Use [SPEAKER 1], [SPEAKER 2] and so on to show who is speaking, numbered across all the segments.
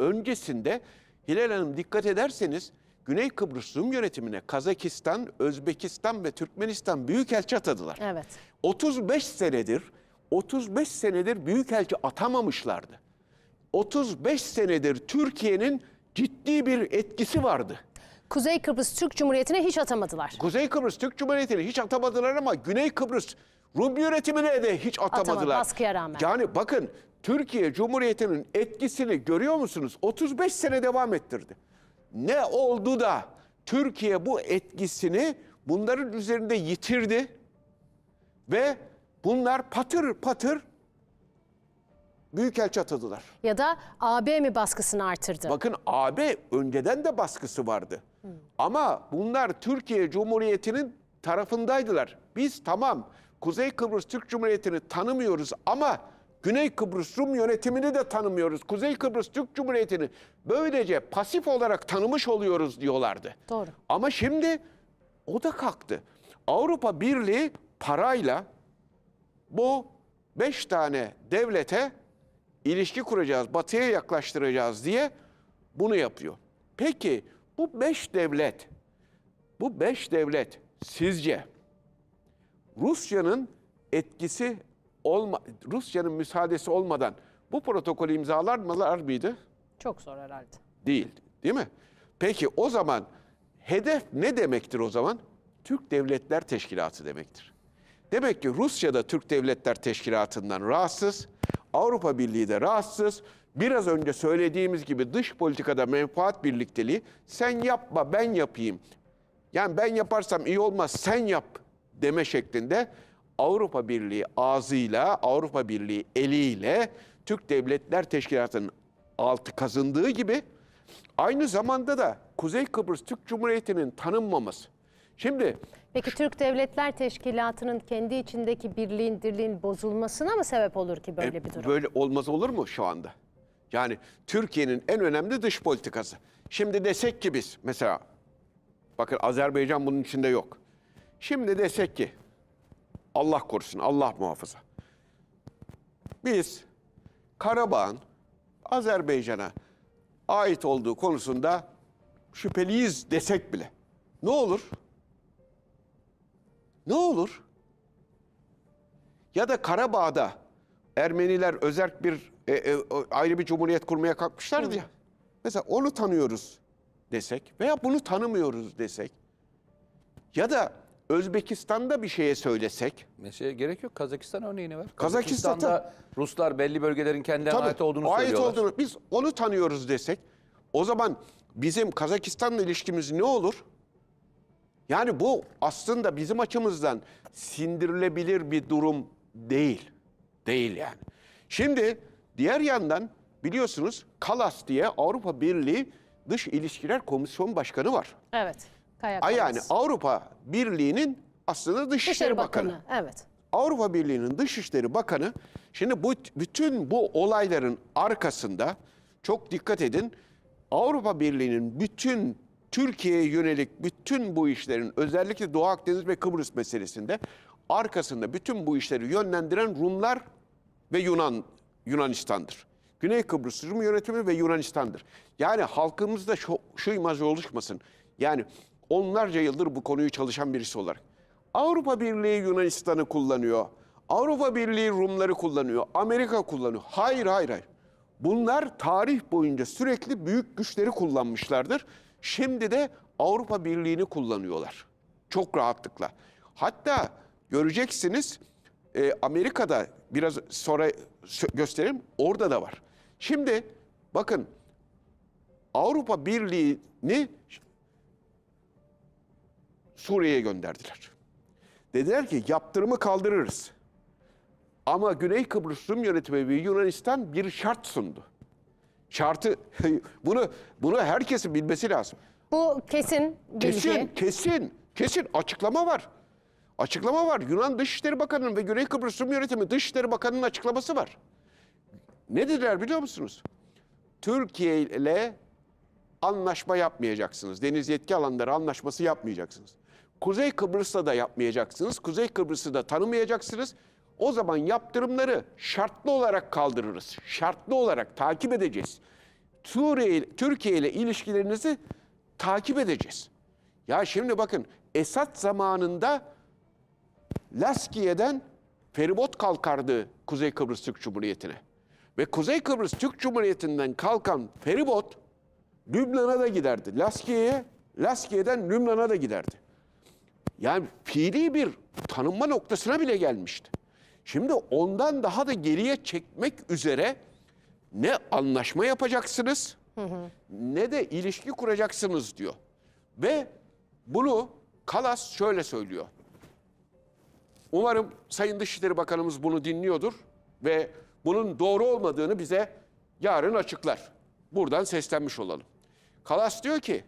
[SPEAKER 1] öncesinde Hilal Hanım dikkat ederseniz Güney Kıbrıs Rum yönetimine Kazakistan, Özbekistan ve Türkmenistan büyükelçi atadılar.
[SPEAKER 2] Evet.
[SPEAKER 1] 35 senedir 35 senedir büyükelçi atamamışlardı. 35 senedir Türkiye'nin ciddi bir etkisi vardı.
[SPEAKER 2] Kuzey Kıbrıs Türk Cumhuriyeti'ne hiç atamadılar.
[SPEAKER 1] Kuzey Kıbrıs Türk Cumhuriyeti'ni hiç atamadılar ama Güney Kıbrıs Rum yönetimine de hiç atamadılar.
[SPEAKER 2] Atamadı, baskıya rağmen.
[SPEAKER 1] Yani bakın Türkiye Cumhuriyeti'nin etkisini görüyor musunuz? 35 sene devam ettirdi. Ne oldu da Türkiye bu etkisini bunların üzerinde yitirdi ve bunlar patır patır büyükelçi atadılar.
[SPEAKER 2] Ya da AB mi baskısını artırdı?
[SPEAKER 1] Bakın AB önceden de baskısı vardı. Ama bunlar Türkiye Cumhuriyeti'nin tarafındaydılar. Biz tamam Kuzey Kıbrıs Türk Cumhuriyeti'ni tanımıyoruz ama Güney Kıbrıs Rum yönetimini de tanımıyoruz. Kuzey Kıbrıs Türk Cumhuriyeti'ni böylece pasif olarak tanımış oluyoruz diyorlardı.
[SPEAKER 2] Doğru.
[SPEAKER 1] Ama şimdi o da kalktı. Avrupa Birliği parayla bu beş tane devlete ilişki kuracağız, batıya yaklaştıracağız diye bunu yapıyor. Peki bu beş devlet, bu beş devlet sizce Rusya'nın etkisi olma, Rusya'nın müsaadesi olmadan bu protokolü imzalar mılar mıydı?
[SPEAKER 2] Çok zor herhalde.
[SPEAKER 1] Değil, değil mi? Peki o zaman hedef ne demektir o zaman? Türk Devletler Teşkilatı demektir. Demek ki Rusya da Türk Devletler Teşkilatı'ndan rahatsız, Avrupa Birliği de rahatsız. Biraz önce söylediğimiz gibi dış politikada menfaat birlikteliği sen yapma ben yapayım. Yani ben yaparsam iyi olmaz sen yap deme şeklinde Avrupa Birliği ağzıyla, Avrupa Birliği eliyle Türk Devletler Teşkilatı'nın altı kazındığı gibi aynı zamanda da Kuzey Kıbrıs Türk Cumhuriyeti'nin tanınmaması. Şimdi
[SPEAKER 2] Peki Türk Devletler Teşkilatı'nın kendi içindeki birliğin dirliğin bozulmasına mı sebep olur ki böyle
[SPEAKER 1] E,
[SPEAKER 2] bir durum?
[SPEAKER 1] Böyle olmaz olur mu şu anda? Yani Türkiye'nin en önemli dış politikası. Şimdi desek ki biz mesela bakın Azerbaycan bunun içinde yok. Şimdi desek ki Allah korusun Allah muhafaza. Biz Karabağ'ın Azerbaycan'a ait olduğu konusunda şüpheliyiz desek bile ne olur? Ne olur? Ya da Karabağ'da Ermeniler özerk bir e, e, ayrı bir cumhuriyet kurmaya kalkmışlardı ya. Mesela onu tanıyoruz desek veya bunu tanımıyoruz desek ya da Özbekistan'da bir şeye söylesek
[SPEAKER 3] Mesela gerek yok. Kazakistan örneğini ver.
[SPEAKER 1] Kazakistan-
[SPEAKER 3] Kazakistan'da Ruslar belli bölgelerin kendilerine ait olduğunu
[SPEAKER 1] ait
[SPEAKER 3] söylüyorlar.
[SPEAKER 1] olduğunu biz onu tanıyoruz desek o zaman bizim Kazakistan'la ilişkimiz ne olur? Yani bu aslında bizim açımızdan sindirilebilir bir durum değil. Değil yani. Şimdi diğer yandan biliyorsunuz Kalas diye Avrupa Birliği Dış İlişkiler Komisyon Başkanı var.
[SPEAKER 2] Evet. Kaya
[SPEAKER 1] Ay yani. Avrupa Birliği'nin aslında Dışişleri
[SPEAKER 2] Dışişleri
[SPEAKER 1] Bakanı.
[SPEAKER 2] Bakanı. Evet.
[SPEAKER 1] Avrupa Birliği'nin Dışişleri Bakanı şimdi bu bütün bu olayların arkasında çok dikkat edin. Avrupa Birliği'nin bütün Türkiye'ye yönelik bütün bu işlerin özellikle Doğu Akdeniz ve Kıbrıs meselesinde arkasında bütün bu işleri yönlendiren Rumlar ve Yunan Yunanistan'dır. Güney Kıbrıs Rum yönetimi ve Yunanistan'dır. Yani halkımızda şu, şu imaj oluşmasın. Yani onlarca yıldır bu konuyu çalışan birisi olarak. Avrupa Birliği Yunanistan'ı kullanıyor. Avrupa Birliği Rumları kullanıyor. Amerika kullanıyor. Hayır hayır hayır. Bunlar tarih boyunca sürekli büyük güçleri kullanmışlardır. Şimdi de Avrupa Birliği'ni kullanıyorlar. Çok rahatlıkla. Hatta göreceksiniz e, Amerika'da biraz sonra göstereyim orada da var. Şimdi bakın Avrupa Birliği'ni Suriye'ye gönderdiler. Dediler ki yaptırımı kaldırırız. Ama Güney Kıbrıs Rum yönetimi ve Yunanistan bir şart sundu. Şartı bunu bunu herkesin bilmesi lazım.
[SPEAKER 2] Bu kesin bilgi.
[SPEAKER 1] Kesin, kesin, kesin açıklama var. Açıklama var. Yunan Dışişleri Bakanı'nın ve Güney Kıbrıs Rum Yönetimi Dışişleri Bakanı'nın açıklaması var. Ne dediler biliyor musunuz? Türkiye ile anlaşma yapmayacaksınız. Deniz yetki alanları anlaşması yapmayacaksınız. Kuzey Kıbrıs'ta da yapmayacaksınız. Kuzey Kıbrıs'ı da tanımayacaksınız. O zaman yaptırımları şartlı olarak kaldırırız. Şartlı olarak takip edeceğiz. Türkiye ile ilişkilerinizi takip edeceğiz. Ya şimdi bakın Esad zamanında Laskiye'den feribot kalkardı Kuzey Kıbrıs Türk Cumhuriyeti'ne. Ve Kuzey Kıbrıs Türk Cumhuriyeti'nden kalkan feribot Lübnan'a da giderdi. Laskiye'ye, Laskiye'den Lübnan'a da giderdi. Yani fiili bir tanınma noktasına bile gelmişti. Şimdi ondan daha da geriye çekmek üzere ne anlaşma yapacaksınız ne de ilişki kuracaksınız diyor. Ve bunu Kalas şöyle söylüyor. Umarım Sayın Dışişleri Bakanımız bunu dinliyordur ve bunun doğru olmadığını bize yarın açıklar. Buradan seslenmiş olalım. Kalas diyor ki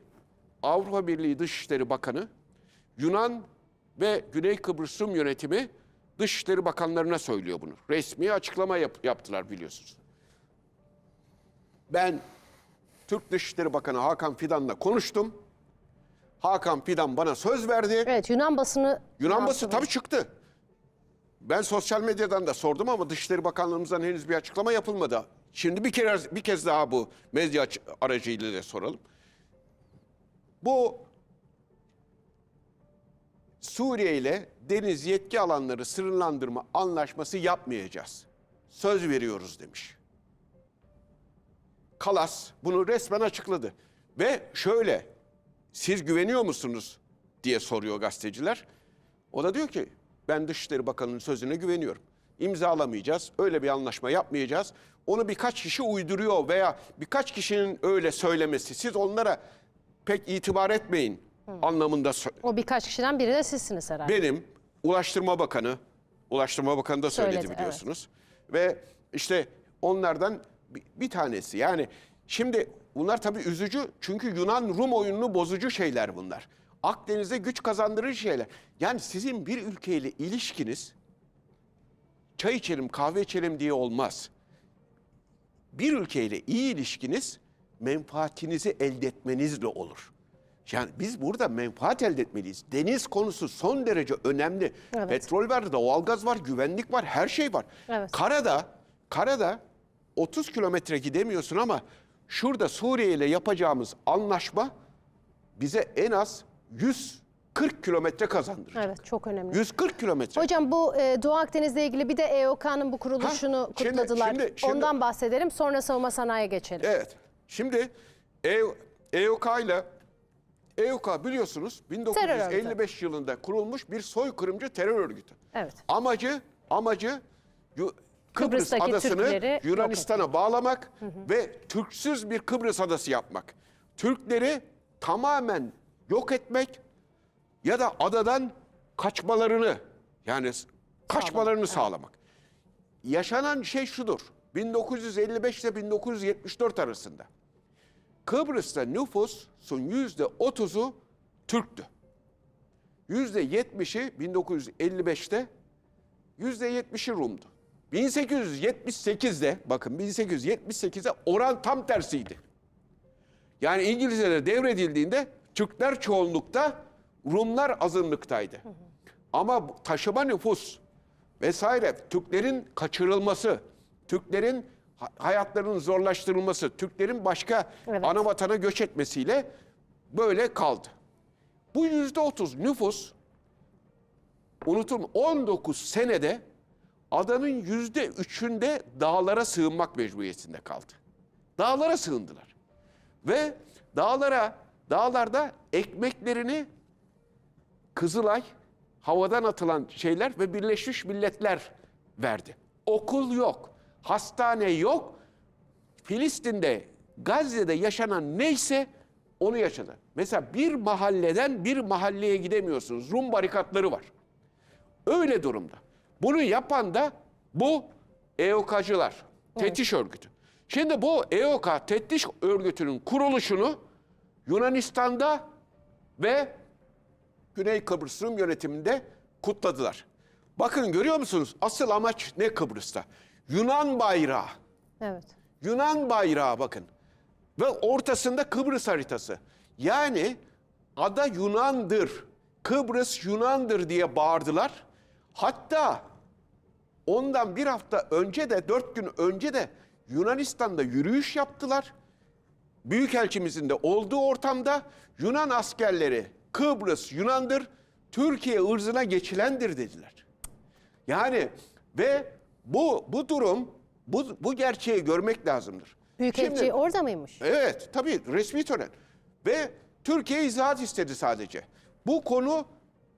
[SPEAKER 1] Avrupa Birliği Dışişleri Bakanı Yunan ve Güney Kıbrıs Rum yönetimi Dışişleri Bakanlarına söylüyor bunu. Resmi açıklama yap- yaptılar biliyorsunuz. Ben Türk Dışişleri Bakanı Hakan Fidan'la konuştum. Hakan Fidan bana söz verdi.
[SPEAKER 2] Evet Yunan basını
[SPEAKER 1] Yunan basını tabii çıktı. Ben sosyal medyadan da sordum ama Dışişleri Bakanlığımızdan henüz bir açıklama yapılmadı. Şimdi bir kere bir kez daha bu medya aracıyla da soralım. Bu Suriye ile deniz yetki alanları sınırlandırma anlaşması yapmayacağız. Söz veriyoruz demiş. Kalas bunu resmen açıkladı. Ve şöyle, siz güveniyor musunuz diye soruyor gazeteciler. O da diyor ki ben Dışişleri Bakanı'nın sözüne güveniyorum. İmzalamayacağız, öyle bir anlaşma yapmayacağız. Onu birkaç kişi uyduruyor veya birkaç kişinin öyle söylemesi. Siz onlara pek itibar etmeyin anlamında sö-
[SPEAKER 2] o birkaç kişiden biri de sizsiniz herhalde.
[SPEAKER 1] benim Ulaştırma Bakanı, Ulaştırma Bakanı da söyledi,
[SPEAKER 2] Söyledi,
[SPEAKER 1] biliyorsunuz. Ve işte onlardan bir, bir tanesi. Yani şimdi bunlar tabii üzücü çünkü Yunan-Rum oyununu bozucu şeyler bunlar. Akdeniz'de güç kazandırıcı şeyler. Yani sizin bir ülkeyle ilişkiniz çay içelim, kahve içelim diye olmaz. Bir ülkeyle iyi ilişkiniz menfaatinizi elde etmenizle olur. Yani biz burada menfaat elde etmeliyiz. Deniz konusu son derece önemli.
[SPEAKER 2] Evet.
[SPEAKER 1] Petrol var, doğalgaz var, güvenlik var, her şey var.
[SPEAKER 2] Evet.
[SPEAKER 1] Karada, karada 30 kilometre gidemiyorsun ama şurada Suriye ile yapacağımız anlaşma bize en az 140 kilometre kazandıracak.
[SPEAKER 2] Evet çok önemli.
[SPEAKER 1] 140 kilometre.
[SPEAKER 2] Hocam bu e, Doğu Akdeniz'le ilgili bir de EOK'nın bu kuruluşunu
[SPEAKER 1] Ha, şimdi-
[SPEAKER 2] kutladılar.
[SPEAKER 1] şimdi- şimdi-
[SPEAKER 2] Ondan bahsedelim sonra savunma sanayiye geçelim.
[SPEAKER 1] Evet. Şimdi E- EOK ile EOK biliyorsunuz 1955 yılında kurulmuş bir soykırımcı terör örgütü.
[SPEAKER 2] Evet.
[SPEAKER 1] Amacı amacı Kıbrıs
[SPEAKER 2] Kıbrıs'taki
[SPEAKER 1] adasını Yunanistan'a bağlamak ve Türksüz bir Kıbrıs adası yapmak. Türkleri tamamen yok etmek ya da adadan kaçmalarını yani kaçmalarını sağlamak. Yaşanan şey şudur. 1955 ile 1974 arasında Kıbrıs'ta nüfusun yüzde 30'u Türktü. Yüzde 70'i 1955'te yüzde 70'i Rum'du. 1878'de bakın 1878'de oran tam tersiydi. Yani İngilizlere devredildiğinde Türkler çoğunlukta, Rumlar azınlıktaydı. Ama taşıma nüfus vesaire Türklerin kaçırılması, Türklerin ha- hayatlarının zorlaştırılması, Türklerin başka
[SPEAKER 2] Evet.
[SPEAKER 1] ana vatana göç etmesiyle böyle kaldı. Bu yüzde otuz nüfus unutulma 19 senede adanın yüzde üçünde dağlara sığınmak mecburiyetinde kaldı. Dağlara sığındılar. Ve dağlara, dağlarda ekmeklerini Kızılay, havadan atılan şeyler ve Birleşmiş Milletler verdi. Okul yok, hastane yok. Filistin'de, Gazze'de yaşanan neyse onu yaşadı. Mesela bir mahalleden bir mahalleye gidemiyorsunuz. Rum barikatları var. Öyle durumda. Bunu yapan da bu EOK'cılar, tetiş örgütü. Şimdi bu EOK tetiş örgütünün kuruluşunu Yunanistan'da ve Güney Kıbrıs Rum yönetiminde kutladılar. Bakın görüyor musunuz? Asıl amaç ne Kıbrıs'ta? Yunan bayrağı.
[SPEAKER 2] Evet.
[SPEAKER 1] Yunan bayrağı bakın. Ve ortasında Kıbrıs haritası. Yani ada Yunan'dır, Kıbrıs Yunan'dır diye bağırdılar. Hatta ondan bir hafta önce de, dört gün önce de Yunanistan'da yürüyüş yaptılar. Büyükelçimizin de olduğu ortamda Yunan askerleri Kıbrıs Yunandır, Türkiye ırzına geçilendir dediler. Yani ve bu bu durum bu, bu gerçeği görmek lazımdır.
[SPEAKER 2] Büyükelçi
[SPEAKER 1] Şimdi-
[SPEAKER 2] orada mıymış?
[SPEAKER 1] Evet tabii resmi tören. Ve Türkiye izahat istedi sadece. Bu konu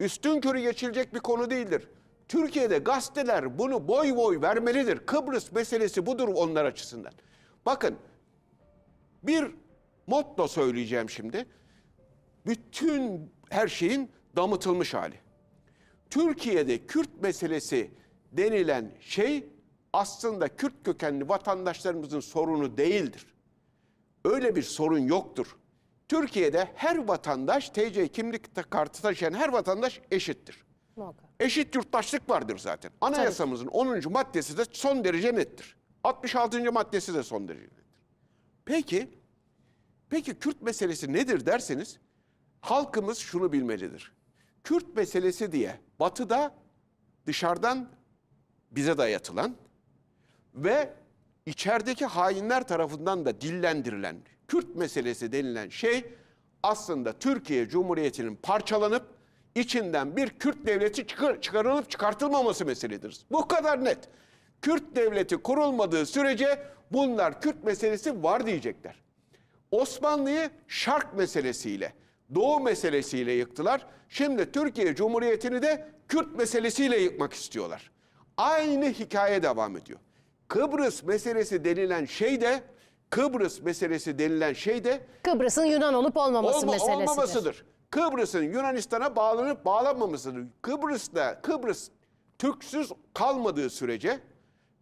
[SPEAKER 1] üstün körü geçilecek bir konu değildir. Türkiye'de gazeteler bunu boy boy vermelidir. Kıbrıs meselesi budur onlar açısından. Bakın bir motto söyleyeceğim şimdi. Bütün her şeyin damıtılmış hali. Türkiye'de Kürt meselesi denilen şey aslında Kürt kökenli vatandaşlarımızın sorunu değildir. Öyle bir sorun yoktur. Türkiye'de her vatandaş TC kimlik kartı taşıyan her vatandaş eşittir.
[SPEAKER 2] Muhakkak.
[SPEAKER 1] Eşit yurttaşlık vardır zaten. Anayasamızın 10. maddesi de son derece nettir. 66. maddesi de son derece nettir. Peki, peki Kürt meselesi nedir derseniz halkımız şunu bilmelidir. Kürt meselesi diye batıda dışarıdan bize dayatılan ve içerideki hainler tarafından da dillendirilen Kürt meselesi denilen şey aslında Türkiye Cumhuriyeti'nin parçalanıp içinden bir Kürt devleti çıkar- çıkarılıp çıkartılmaması meseledir. Bu kadar net. Kürt devleti kurulmadığı sürece bunlar Kürt meselesi var diyecekler. Osmanlı'yı şark meselesiyle, doğu meselesiyle yıktılar. Şimdi Türkiye Cumhuriyeti'ni de Kürt meselesiyle yıkmak istiyorlar. Aynı hikaye devam ediyor. Kıbrıs meselesi denilen şey de Kıbrıs meselesi denilen şey de
[SPEAKER 2] Kıbrıs'ın Yunan olup olmaması
[SPEAKER 1] olma-
[SPEAKER 2] meselesidir.
[SPEAKER 1] olmamasıdır. Kıbrıs'ın Yunanistan'a bağlanıp bağlanmamasıdır. Kıbrıs'ta Kıbrıs Türksüz kalmadığı sürece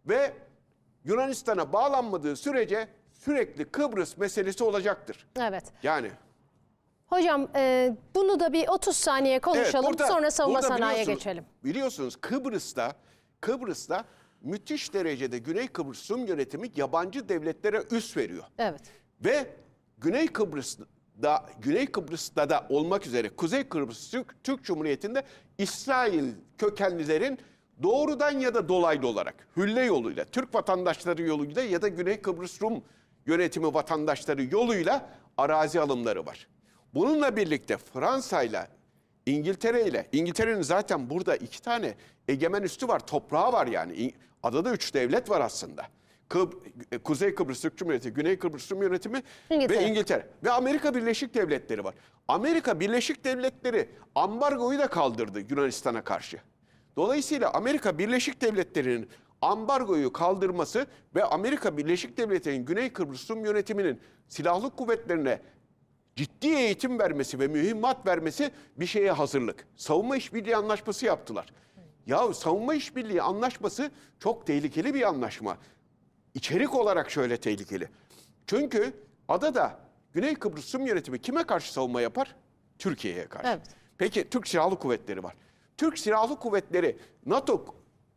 [SPEAKER 1] ve Yunanistan'a bağlanmadığı sürece sürekli Kıbrıs meselesi olacaktır.
[SPEAKER 2] Evet.
[SPEAKER 1] Yani
[SPEAKER 2] Hocam e, bunu da bir 30 saniye konuşalım
[SPEAKER 1] burada-
[SPEAKER 2] sonra savunma
[SPEAKER 1] burada
[SPEAKER 2] sanayiye geçelim.
[SPEAKER 1] Biliyorsunuz Kıbrıs'ta Kıbrıs'ta müthiş derecede Güney Kıbrıs Rum yönetimi yabancı devletlere üs veriyor.
[SPEAKER 2] Evet.
[SPEAKER 1] Ve Güney Kıbrıs'da Güney Kıbrıs'ta da olmak üzere Kuzey Kıbrıs Türk, Türk Cumhuriyeti'nde İsrail kökenlilerin doğrudan ya da dolaylı olarak hülle yoluyla, Türk vatandaşları yoluyla ya da Güney Kıbrıs Rum yönetimi vatandaşları yoluyla arazi alımları var. Bununla birlikte Fransa ile İngiltere ile, İngiltere'nin zaten burada iki tane egemen üstü var, toprağı var yani. Adada üç devlet var aslında. Kıb- Kuzey Kıbrıs Türk Cumhuriyeti, Güney Kıbrıs Rum Yönetimi
[SPEAKER 2] İngiltere.
[SPEAKER 1] ve İngiltere. Ve Amerika Birleşik Devletleri var. Amerika Birleşik Devletleri ambargoyu da kaldırdı Yunanistan'a karşı. Dolayısıyla Amerika Birleşik Devletleri'nin ambargoyu kaldırması ve Amerika Birleşik Devletleri'nin Güney Kıbrıs Rum Yönetimi'nin silahlı kuvvetlerine ciddi eğitim vermesi ve mühimmat vermesi bir şeye hazırlık. Savunma işbirliği anlaşması yaptılar. Ya savunma işbirliği anlaşması çok tehlikeli bir anlaşma. İçerik olarak şöyle tehlikeli. Çünkü adada Güney Kıbrıs Rum yönetimi kime karşı savunma yapar? Türkiye'ye karşı.
[SPEAKER 2] Evet.
[SPEAKER 1] Peki Türk Silahlı Kuvvetleri var. Türk Silahlı Kuvvetleri NATO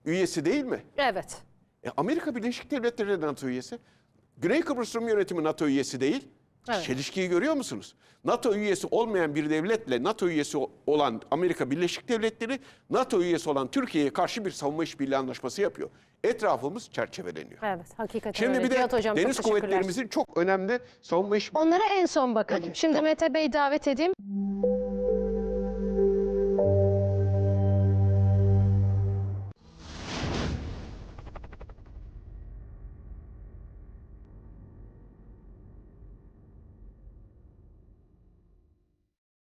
[SPEAKER 1] üyesi değil mi?
[SPEAKER 2] Evet.
[SPEAKER 1] E, Amerika Birleşik Devletleri de NATO üyesi. Güney Kıbrıs Rum Yönetimi NATO üyesi değil.
[SPEAKER 2] Evet.
[SPEAKER 1] Çelişkiyi görüyor musunuz? NATO üyesi olmayan bir devletle NATO üyesi olan Amerika Birleşik Devletleri, NATO üyesi olan Türkiye'ye karşı bir savunma işbirliği anlaşması yapıyor. Etrafımız çerçeveleniyor.
[SPEAKER 2] Evet. Hakikaten
[SPEAKER 1] Şimdi
[SPEAKER 2] öyle.
[SPEAKER 1] bir de
[SPEAKER 2] Cihat Hocam, çok
[SPEAKER 1] deniz
[SPEAKER 2] teşekkürler.
[SPEAKER 1] kuvvetlerimizin çok önemli savunma iş
[SPEAKER 2] Onlara en son bakalım. Şimdi Mete Bey davet edeyim.